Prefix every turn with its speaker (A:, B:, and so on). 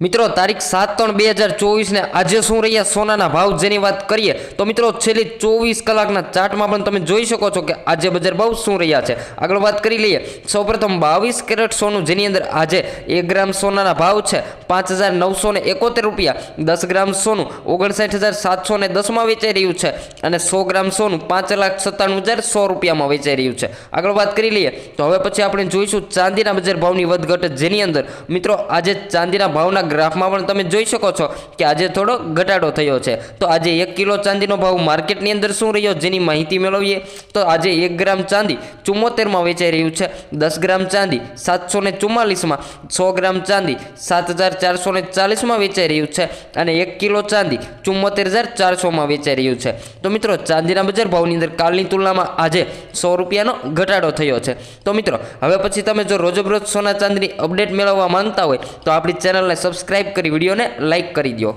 A: મિત્રો, તારીખ સાત ત્રણ બે હજાર ચોવીસને આજે શું રહ્યા? સોનાના ભાવ જેની વાત કરીએ, તો મિત્રો, છેલ્લી ચોવીસ કલાકના ચાર્ટમાં પણ તમે જોઈ શકો છો કે આજે બજાર ભાવ શું રહ્યા છે. આગળ વાત કરી લઈએ. સૌપ્રથમ બાવીસ કેરેટ સોનું, જેની અંદર આજે એક ગ્રામ સોનાના ભાવ છે, પાંચ હજાર નવસો ને એકોતેર રૂપિયા. દસ ગ્રામ સોનું, ઓગણસાઠ હજાર સાતસો ને દસમાં વેચાઈ રહ્યું છે અને સો ગ્રામ સોનું, પાંચ લાખ સત્તાણું હજાર સો રૂપિયામાં વેચાઈ રહ્યું છે. આગળ વાત કરી લઈએ, તો હવે પછી આપણે જોઈશું ચાંદીના બજાર ભાવની વધઘટ જેની અંદર. મિત્રો, આજે ચાંદીના ભાવના ગ્રાફમાં પણ તમે જોઈ શકો છો કે આજે થોડો ઘટાડો થયો છે. તો આજે એક કિલો ચાંદીનો ભાવ માર્કેટની અંદર શું રહ્યો જેની માહિતી મેળવીએ? તો આજે એક ગ્રામ ચાંદી ચુમ્મોતેરમાં વેચાઈ રહ્યું છે. દસ ગ્રામ ચાંદી સાતસો ને ચુમ્માલીસમાં, સો ગ્રામ ચાંદી સાત હજાર ચારસો ને ચાલીસમાં વેચાઈ રહ્યું છે અને એક કિલો ચાંદી ચુમ્મોતેર હજાર ચારસોમાં વેચાઈ રહ્યું છે. તો મિત્રો, ચાંદીના બજાર ભાવની અંદર કાલની તુલનામાં આજે સો રૂપિયાનો ઘટાડો થયો છે. તો મિત્રો, હવે પછી તમે જો રોજબરોજ સોના ચાંદીની અપડેટ મેળવવા માંગતા હોય તો આપણી ચેનલને સબસ્ક્રાઇબ કરી વિડીયોને લાઇક કરી દો